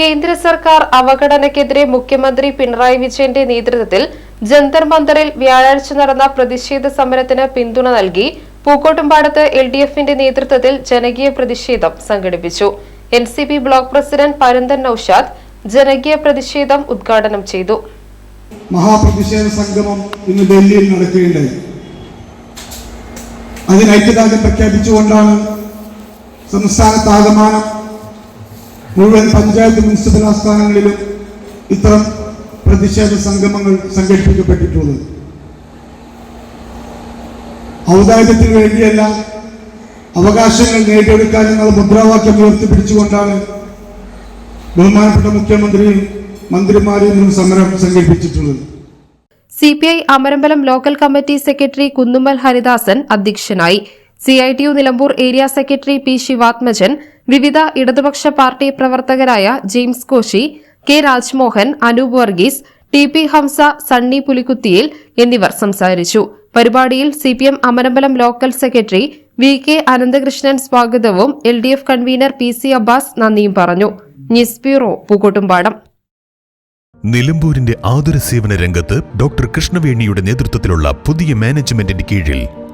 കേന്ദ്ര സർക്കാർ അവഗണനയ്ക്കെതിരെ മുഖ്യമന്ത്രി പിണറായി വിജയന്റെ നേതൃത്വത്തിൽ ജന്തർ മന്ദറിൽ വ്യാഴാഴ്ച നടന്ന പ്രതിഷേധ സമരത്തിന് പിന്തുണ നൽകി പൂക്കോട്ടുംപാടത്ത് എൽ ഡി എഫിന്റെ നേതൃത്വത്തിൽ ജനകീയ പ്രതിഷേധം സംഘടിപ്പിച്ചു. N C P block president Paranthan Noushad ജനകീയ പ്രതിഷേധം ഉദ്ഘാടനം ചെയ്തു. മഹാപ്രതിഷേധ സംഗമം ഇന്ന് ഡൽഹിയിൽ നടക്കുകയുണ്ടായി. അതിന് ഐക്യദാർഢ്യം പ്രഖ്യാപിച്ചുകൊണ്ടാണ് സംസ്ഥാനത്താകമാനം മുഴുവൻ പഞ്ചായത്ത് മുനിസിപ്പൽ ആസ്ഥാനങ്ങളിലും ഇത്തരം പ്രതിഷേധ സംഗമങ്ങൾ സംഘടിപ്പിക്കപ്പെട്ടിട്ടുള്ളത്. ഔദാര്യത്തിന് വേണ്ടിയല്ല അവകാശങ്ങൾ നേടിയെടുക്കാൻ എന്നുള്ള മുദ്രാവാക്യം ഉയർത്തിപ്പിടിച്ചുകൊണ്ടാണ് ബഹുമാനപ്പെട്ട മുഖ്യമന്ത്രിയും മന്ത്രിമാരും ഇന്ന് സമരം സംഘടിപ്പിച്ചിട്ടുള്ളത്. C P I Amarambalam local committee secretary Kunnummal Haridasan അധ്യക്ഷനായി. C I T U Nilambur area secretary P Sivathmajan വിവിധ ഇടതുപക്ഷ പാർട്ടി പ്രവർത്തകരായ James Koshy K Rajmohan Anoop Varghese T P Hamsa Sunny Pulikkuthiyil എന്നിവർ സംസാരിച്ചു. പരിപാടിയിൽ C P M Amarambalam local secretary V K Ananthakrishnan സ്വാഗതവും L D F convener P C Abbas നന്ദിയും പറഞ്ഞു. News bureau Pookkottumpadam. നിലമ്പൂരിന്റെ ആതുര സേവന രംഗത്ത് ഡോക്ടർ കൃഷ്ണവേണിയുടെ നേതൃത്വത്തിലുള്ള പുതിയ മാനേജ്മെന്റിന്റെ കീഴിൽ